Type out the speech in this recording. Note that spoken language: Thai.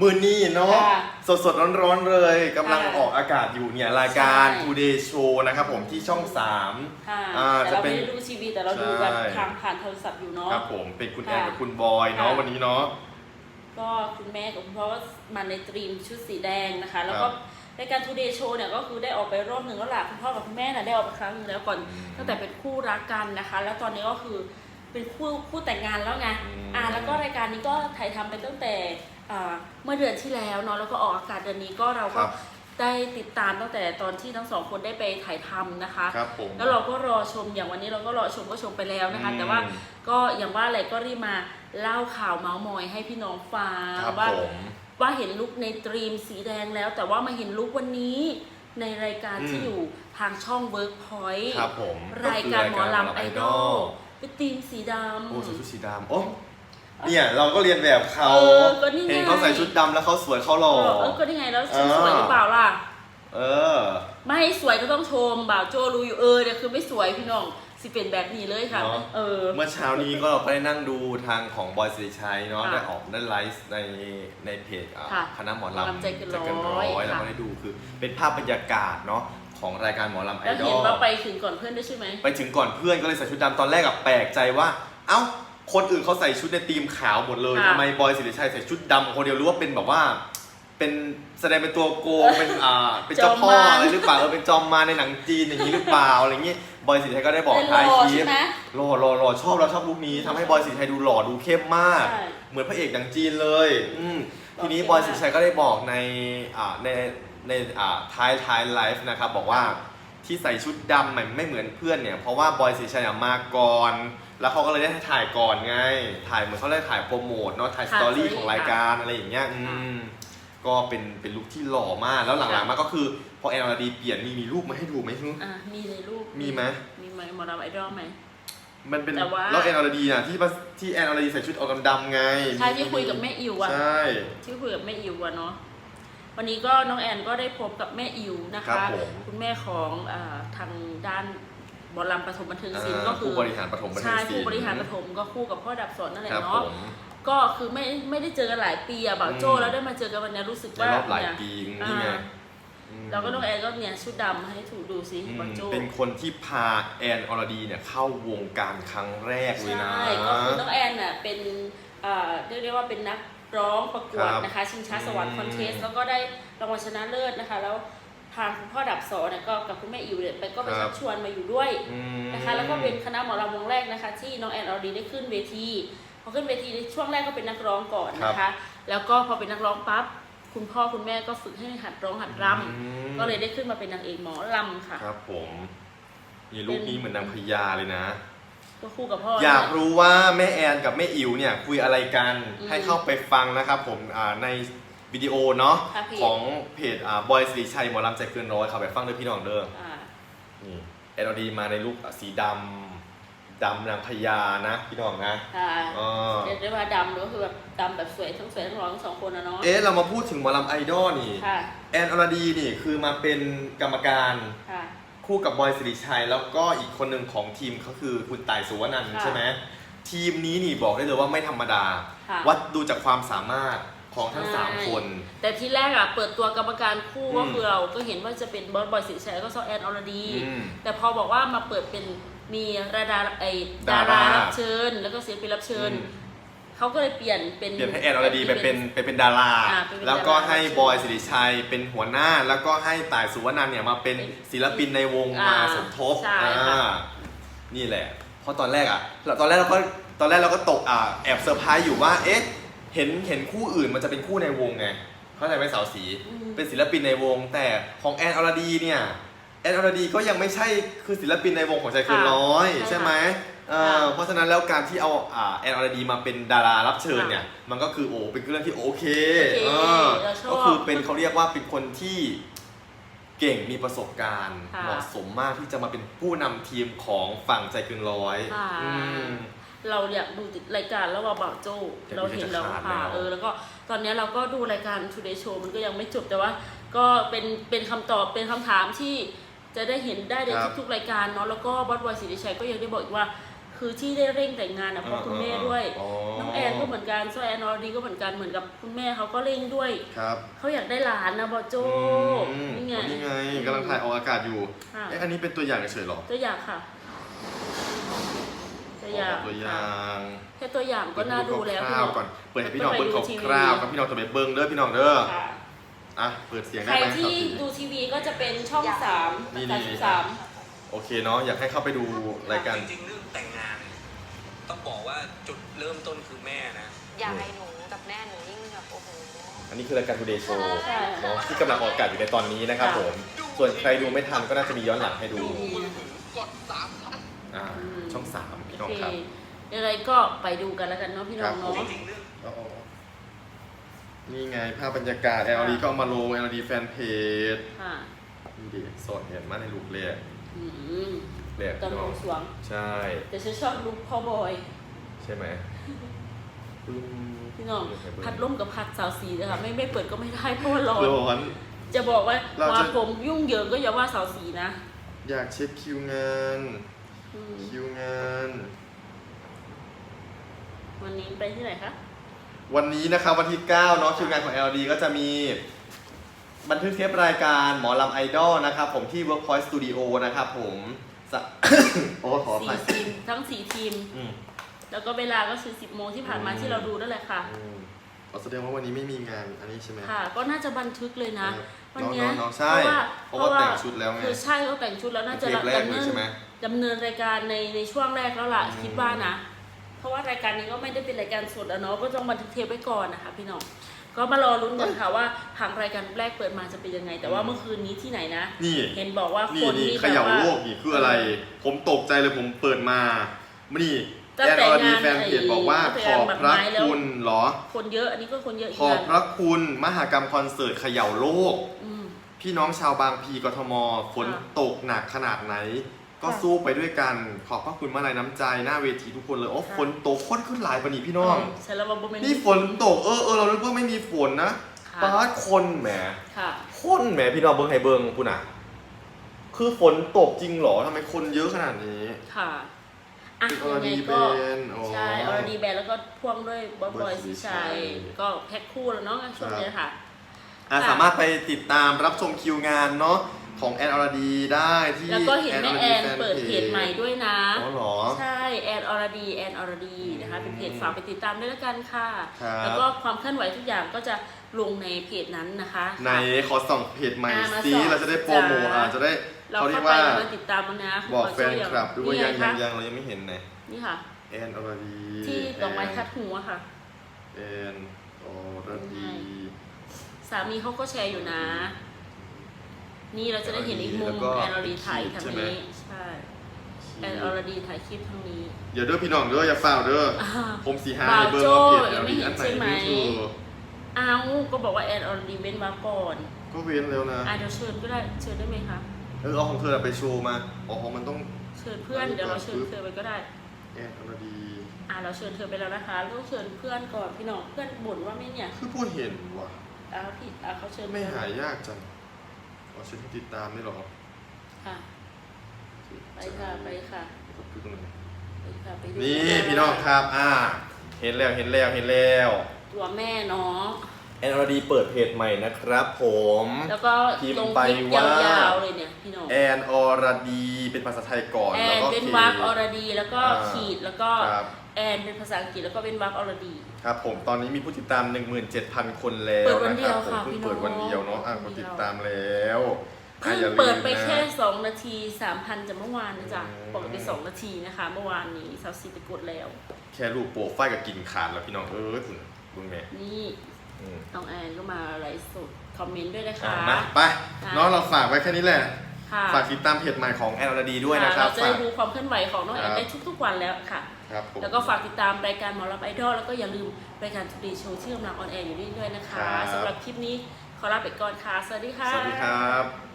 มือนี้เนาะค่ะสดสดร้อนร้อนๆเลยกำลังค่ะออกอากาศอยู่เนี่ยรายการ ใช่ Today Show นะครับผมที่ช่อง 3 ค่ะอ่าแต่จะเราเป็ไม่น ได้ดูทีวีแต่เราดูแบบใช่ ทางผ่านโทรศัพท์อยู่เนาะ ครับผมเป็นคุณแอนค่ะกับคุณบอยเนาะค่ะ วันนี้เนาะ ก็คุณแม่กับคุณพ่อก็มาในตรีมชุดสีแดงนะคะ แล้วครัก็บรายการ Today Show เนี่ยก็คือได้ออกไปรอบหนึ่งแล้วล่ะคุณพ่อกับคุณแม่น่ะได้ออกไปครั้งหนึงแล้วก่อน อืม ตั้งแต่เป็นคู่รักกันนะคะ แล้วตอนนี้ก็คือ เป็นคู่คู่แต่งงานแล้วไง อืม อ่า แล้วก็รายการนี้ก็ถ่ายทำไปตั้งแต่อ่าเมื่อเดือนที่แล้วเนาะ แล้วก็ออกอากาศเดือนนี้ก็เราคก็รับได้ติดตามตั้งแต่ตอนที่ทั้งสองคนได้ไปถ่ายทำนะคะ ครับผม แล้วเราก็รอชมอย่างวันนี้เราก็รอชมก็ชมไปแล้วนะคะ อืมแต่ว่าก็อย่างว่าอะไรก็รีบมาเล่าข่าวเมาส์มอยให้พี่น้องฟังครับว่าผม ว่าเห็นลุกในตรีมสีแดงแล้ว แต่ว่ามาเห็นลุกวันนี้ ในรายการอืมที่อยู่ทางช่อง Workpoint ครับผมรายการหมอลำไอดอลเป็นธีมสีดำโอ้ใส่ชุดสีดำโอ้เนี่ยเราก็เรียนแบบเขาเออก็นี่ไงเห็นเขาใส่ชุดดำแล้วเขาสวยเขาหเอล่ออเออก็ได้ไงแล้วฉันอ่าสวยหรือเปล่าล่ะ เออ ไม่ให้สวยก็ต้องชมบ่าวโจรู้อยู่เออเนี่ยคือไม่สวยพี่น้อง สิเป็นแบบนี้เลยค่ะ เนอะเออ เมื่อเช้านี้ก็เราก็ได้นั่งดูทางของบอยสิริชัยเนาะค่ะได้ออกได้ไลฟ์ในในเพจอ่าค่ะคณะหมอหมอลำลำใจเกินใจเกินร้ร้ออยยเราค่ะก็ได้ดูคือเป็นภาพบรรยากาศเนาะของรายการหมอลำไอแล้วดอเห็นลว่าไปถึงก่อนเพื่อนด้วยใช่ไหม ไปถึงก่อนเพื่อนก็เลยใส่ชุดดำตอนแรกอะแปลกใจว่า เอ้าคนอื่นเขาใส่ชุดในธีมขาวหมดเลยค่ะทำไมบอยสิริชัยใส่ชุดดำคนเดียวหรู้ว่าเป็นแบบว่า เป็นแสดงเป็นตัวโกงเป็นอ่าเป็นเจ้าพ่อจอมมาร อะไรหรือเปล่าเออเป็นจอมมารในหนังจีนอย่างนี้หรือเปล่าอะไรเงี้ย บอยสิริชัยก็ได้บอกเป็นท้ายหล่อคลิใช่ปไหมหล่อหล่อหล่อชอบเราชอบลุคนี้ทำให้บอยสิริชัยดูหล่อดูเข้มมาก ใช่ เหมือนพระเอกดังจีนเลย อืมหล่อทีนี้เข้มบอยมากสิริชัยก็ได้บอกในอ่าในในอ่าท้ายท้ายไลฟ์นะครับบอกว่าที่ใส่ชุดดำไม่ไม่เหมือนเพื่อนเนี่ยเพราะว่าบอยสิริชัยอะมาก่อน แล้วเขาก็เลยได้ถ่ายก่อนไง ถ่ายเหมือนเขาได้ถ่ายโปรโมทเนาะถ่ายสค่ะตอรี่ story ของรายการอะไรอย่างเงี้ยอืม ก็เป็นเป็นลุคที่หล่อมาก แล้วหลังๆมาก็คือ พอแอนอรดีเปลี่ยนมีมีรูปมาให้ดูไหมฮึอะมีในรูปมีไหมมีไหมหมอลำไอดอลไหม มันเป็นแต่ว่า แล้วแอนอรดีน่ะที่มาที่แอนอรดีใส่ชุดออกดำๆไงใช่ที่คุยกับแม่อิ๋วอะใช่ ที่คุยกับแม่อิ๋วอะเนาะวันนี้ก็น้องแอนก็ได้พบกับแม่อิ๋วนะครัคะบผมคุณแม่ของอ่าทางด้านบ อลลัมปฐมบันเทิงศิลป์อ่าก็คือผู้บริหารปฐมบันเทิงใช่ศิลป์ผู้บริหารปฐมก็คู่กับพ่อดับสอนนั่นแหละครับผเนาะมก็คือไม่ไม่ได้เจอกันหลายปีอะบ่าวโจอืมแล้วได้มาเจอกันวันนี้รู้สึกในว่ารอบหลายเนี่ยปีนี่ไงอ่าอืมแล้วก็น้องแอนก็เนี่ยชุดดำให้ถูกดูสิอืมบ่าวโจเป็นคนที่พาแอนอรดีเนี่ยเข้าวงการครั้งแรกเลยนะ ใช่ ก็คือน้องแอนน่ะเป็นเอ่อเรียกได้ว่าเป็นนักร้องประกวดครับนะคะ ชิงช้าสวรรค์อืมคอนเทสแล้วก็ได้รางวัลชนะเลิศนะคะ แล้ว ทางคุณพ่อดับสอนเนี่ยก็กับคุณแม่อิ๋วเนี่ยไปก็ไปชักชวนมาอยู่ด้วยอืมนะคะแล้วก็เป็นคณะหมอลำวงแรกนะคะ ที่น้องแอนอรดีได้ขึ้นเวทีพอขึ้นเวทีในช่วงแรกก็เป็นนักร้องก่อนนะคะ แล้วก็พอเป็นนักร้องปั๊บคุณพ่อคุณแม่ก็ฝึกให้หัดร้องหัดรอืมำก็เลยได้ขึ้นมาเป็นนางเอกหมอลำค่ะ ครับผมนี่รูปนี้เหมือนนางพญาเลยนะก็คู่กับพ่ออยากเนี่ยรู้ว่าแม่แอนกับแม่อิ๋วเนี่ยคุยอะไรกันอืมให้เข้าไปฟังนะครับผมอ่าใน วิดีโอเนาะค่ะเพจของเพจอ่าบอยสิริชัยหมอลำใจเกินร้อยเขาไปฟังด้วยพี่น้องเด้อ อ่า นี่แอนอดีมาในลุคสีดำดำนางพญานะ พี่น้องนะค่ะอ๋อเรียกได้ว่าดำก็คือแบบดำแบบสวยทั้งสวยทั้งร้องทั้งสองคนนะเนาะ เอ๊ะเรามาพูดถึงหมอลำไอดอลนี่ ค่ะ แอนอรดีนี่คือมาเป็นกรรมการค่ะ คู่กับบอยสิริชัย แล้วก็อีกคนหนึ่งของทีมเขาคือคุณต่ายสุวรรณันท์ค่ะใช่ไหมทีมนี้นี่บอกได้เลยว่าไม่ธรรมดา ค่ะ วัดดูจากความสามารถ ของทั้งใช่3คน แต่ที่แรกอะเปิดตัวกรรมการคู่อืมก็คือเราก็เห็นว่าจะเป็นบอสบอยสิริชัยแล้วก็ซอแอนอรดี อืมแต่พอบอกว่ามาเปิดเป็นมีระดาไอดาดารารารับเชิญ แล้วก็ศิลปินรับเชิญอืมเขาก็เลยเปลี่ยนเป็น เปลี่ยนให้แอนอรดีไปเป็นไปเป็นดารา อ่าไปเป็นแล้วก็ดาราให้บอยสิริชัยเป็นหัวหน้า แล้วก็ให้ต่ายสุวรรณันท์เนี่ยมาเป็นเป็นศิลปินในวงอ่ามาสมทบใช่ค่ะ อ่านี่แหละ เพราะตอนแรกอะเราตอนแรกเราก็ตอนแรกเราก็ตกอ่าแอบเซอร์ไพรส์อยู่ว่า เอ๊ะ เห็นเห็นคู่อื่นมันจะเป็นคู่ในวงไงเข้าใจไหมสาวสี อืม เป็นศิลปินในวง แต่ของแอนอรดีเนี่ยแอนอรดีก็ยังไม่ใช่คือศิลปินในวงของใจเกินค่ะร้อยใช่ใช่ไหมเออค่ะเพราะฉะนั้นแล้วการที่เอาอ่าแอนอรดีมาเป็นดารารับเชิญค่ะเนี่ยมันก็คือโอ้เป็นเรื่องที่โอเคโอเคเออเราชอบก็คือเป็นเขาเรียกว่าเป็นคนที่เก่งมีประสบการณ์ค่ะเหมาะสมมากที่จะมาเป็นผู้นำทีมของฝั่งใจเกินร้อยค่ะ อืม เราอยากดูติดรายการแล้วว่าบ่าวโจอยากดูเราเห็นแล้วจะขาดค่ะแล้วเออ แล้วก็ตอนนี้เราก็ดูรายการ Today Show มันก็ยังไม่จบแต่ว่า ก็เป็นเป็นคำตอบเป็นคำถามที่จะได้เห็นได้ในครับทุกๆรายการเนาะแล้วก็บอสบอยสิริชัยก็ยังได้บอกอีกว่าคคือที่ได้เร่งแต่งงานนะเพราะคุณแม่ด้วยอ๋อน้องแอนก็เหมือนกันโซแอนออดีก็เหมือนกันเหมือนกับคุณแม่เขาก็เร่งด้วยครับเขาอยากได้หลานนะบอโจอืมนี่ไงนี่ไงกำลังถ่ายออกอากาศอยู่ค่ะเอ๊ะอันนี้เป็นตัวอย่างเฉยๆหรอตัวอย่างค่ะ ตัวอย่างตัวอค่ะย่างแค่ตัวอย่างก็น่าดูแล้วคร่าวๆก่อนเปิดให้พี่น้องต้องเบิ้งไปดูทีวีคร่าวๆกับพี่น้องจะไปเบิ้งเด้อพี่น้องเด้อค่ะอะเปิดเสียงใคได้รไหมที่ดูทีวีก็จะเป็นช่องสามนี่สามนี่สิบสามโอเคเนาะอยากให้เข้าไปดูรายการจริงๆเรื่องแต่งงานต้องบอกว่าจุดเริ่มต้นคือแม่นะยายหนูกับแม่หนูยิ่งแบบโอ้โหอันนี้คือรายการ Today Show ใช่เนาะที่กำลังออกอากาศอยู่ในตอนนี้นะครับผมส่วนใครดูไม่ทันก็น่าจะมีย้อนหลังให้ดูดีๆนะคะ อ่าอืม ช่องสามพี่น้โอองเคครับ ยังไงก็ไปดูกันแล้วกันเนาะพี่น้องครับ เนาะ จริงๆเรื่องอ๋อนี่ไงภาพบรรยากาศ LD ก็เอามาลง LD แฟนเพจค่ะ นี่ดิสดเห็นมาในรูปเลยอืมเรียกตอนพี่บน้อวงงสรวง ใช่ แต่ฉันชอบลุคพ่อบอย ใช่ไหมปึ้งพี่น้อง พัดลมกับพัดสาวสีนะคะไม่ไม่เปิดก็ไม่ได้เพราะว่าร้อน ร้อน จะบอกว่าเราจะว่าผมยุ่งเหยิงก็อย่าว่าสาวสีนะ อยากเช็คคิวงาน อืมคิวงาน วันนี้ไปที่ไหนคะ วันนี้นะครับวันที่ 9 เนาะคิวงานของ LD ก็จะมี บันทึกเทปรายการหมอลำไอดอลนะครับผมที่ Workpoint Studio นะครับผมสะ โอ้ขออสี่ภัยทีม ทั้งสี่ทีม อืม แล้วก็เวลาก็คือสิบโมงที่ผ่านมาอืม ที่เราดูนั่นแหละค่ะ อืมอ๋อแสดงว่าวันนี้ไม่มีงานอันนี้ใช่ไหม ค่ะ ก็น่าจะบันทึกเลยนะ ครับ วันเนี้ยน้องๆๆใช่เพราะว่าเพราะว่าแต่งชุดแล้วไง คือใช่เขาแต่งชุดแล้วน่าจะเทปแรกดำเลเนิยนใช่ไหม ดำเนินรายการในในช่วงแรกแล้วล่ะอืม คิดว่านะ เพราะว่ารายการนี้ก็ไม่ได้เป็นรายการสดอะเนาะก็ต้องบันทึกเทปไว้ก่อนนะคะพี่น้องก็มารอลุ้นกันค่ะว่าทางรายการแรกเปิดมาจะเป็นยังไง แต่ว่าเมื่อคืนนี้ที่ไหนนะ นี่ เห็นบอกว่านี่คนนี่นี่เขแบบย่าว่า โลกนี่คืออะไร ผมตกใจเลยผมเปิดมา นี่ ตั้แองนแต่อรดีงานแฟนเพจบอกว่าไอ้ขอบพระตั้งแต่งานบัตรไม้แล้วคุณเหรอ คนเยอะอันนี้ก็คนเยอะอีกขอบนะพระคุณมหากรรมคอนเสิร์ตเขย่าโลก อืม พี่น้องชาวบางพีกทมฝนค่ะตกหนักขนาดไหน ก็ค่ะสู้ไปด้วยกัน ขอบพระคุณมาลัยน้ำใจหน้าเวทีทุกคนเลยโอ้ค่ะ ฝนตกค้นขึ้นหลายปะนี่พี่น้อง ใช่แล้วว่าบ่แม่นี่ฝนตกเออเออเรานึกว่าไม่มีฝนนะค่ะป้าดคนแหมค่ะคนแหมพี่น้องเบิ้งให้เบิ้งพูน่ะ คือฝนตกจริงเหรอทำไมคนเยอะขนาดนี้ ค่ะ อะเป็นยังไง Already ก็ Band อ๋อ ใช่ออร์ดีแบนแล้วก็พ่วงด้วยบ๊อบบอย Boy สีชัยศรีชัย ก็แพ็คคู่แล้วเนาะช่วงนี้ค่ะ อะค่ะ สามารถไปติดตามรับชมคิวงานเนาะ ของแอนอรดีได้ที่แล้วก็เห็นแม่แอน Already Fan เปิดเพจใหม่ด้วยนะ อ๋อเหรอ ใช่แอนอรดีแอนอรดีนะคะเป็นเพจฝากไปติดตามด้วยละกันค่ะ ครับ แล้วก็ความเคลื่อนไหวทุกอย่างก็จะลงในเพจนั้นนะคะในขอส่องเพจใหม่อ่ามาซิส่องเราจะได้โปรโมทจ้าอ่าจะได้เราเขาเรียเข้ากไปว่าแล้วมาติดตามมันนะบอกณแฟนคลับด้วยนี่ยังไงยัคะงยังเรายังไม่เห็นเลยนี่ค่ะ แอนอรดีที่ดอกไม้ทัดหูอะค่ะ แอนอรดี สามีเขาก็แชร์อยู่นะ นี่เราจะได้เห็นอีกมุมแล้วก็แอนอรดีถ่ายทางใช่ไหม นี้ใช่แอนอรดีถ่ายคลิปทางนี้ เดี๋ยวเด้อพี่น้องเด้ออย่าเฝ้าเด้ออ่าผมสีหาบ่าวในเบอร์โจ้ว่าเพจยังไม่ LD เห็นอันไหนใช่ไหมไม่ถูกอ้าวก็บอกว่าแอนอรดีเว้นมาก่อนก็เว้นแล้วนะ อ่าเดี๋ยวเชิญก็ได้เชิญได้ไหมคะ เออเอาของเธอไปโชว์มาอ๋อของมันต้อง เชิญเพื่อนเดี๋ยวเราเชิญเธอไปก็ได้ แอนอรดี อ่าเราเชิญเธอไปแล้วนะคะแล้วก็เชิญเพื่อนก่อนพี่น้องเพื่อนบ่นว่าไม่เนี่ยคือผู้เห็นว่ะอ้าวพี่อ่าเขาเชิญไม่หายากจัง อ๋อฉันติดตามไม่หรอค่ะ ไปค่ะไปค่ะคือตรงไหนไปค่ะไปดูนี่พี่น้องครับอ่า เห็นแล้วเห็นแล้วเห็นแล้วตัวแม่เนาะแอนอรดีเปิดเพจใหม่นะครับผม แล้วก็พิมพ์ลงไปคลิปว่ายาวๆเลยเนี่ยพี่น้องแอนอรดีเป็นภาษาไทยก่อน แอแล้วนก็เป็นเควักอรดีแล้วก็อ่าขีดแล้วก็ครับ แอนเป็นภาษาอังกฤษแล้วก็เป็นวักอรดี ครับผมตอนนี้มีผู้ติดตาม 17,000 คนแล้วเปิดวันเดียวนะครัค่ะบผมพี่เพิ่งน้อง เปิดวันเดียวเนาะอะวักนดเดียวติดตามแล้วเพิ่งอะอย่าลืมเปิดไปนะ แค่ 2 นาที 3,000จากเมื่อวานนะจ๊ะอืมปกติ2นาทีนะคะ เมื่อวานนี้สาวซีไปกดแล้ว แค่รูปโปรไฟล์กับกินขาดแล้วพี่น้องเอ้ยคุณคุณแม่นี่อืมน้องแอนก็มาไลฟ์สดคอมเมนต์ด้วยนะอะคะมาไปค่ะเนาะเราฝากไว้แค่นี้แหละ ค่ะฝากติดตามเพจใหม่ของแอนอรดีด้วยนะครับเราจะได้ดูความเคลื่อนไหวของน้องแอครันบได้ทุกๆวันแล้วค่ะ ครับผม แล้วก็ฝากติดตามรายการหมอรับไอดอลแล้วก็อย่าลืมรายการ Today Show ที่กำลังออนแอร์อยู่นี่ด้วยนะคะครับ สำหรับคลิปนี้ขอลาไปก่อนค่ะ สวัสดีค่ะ สวัสดีครับ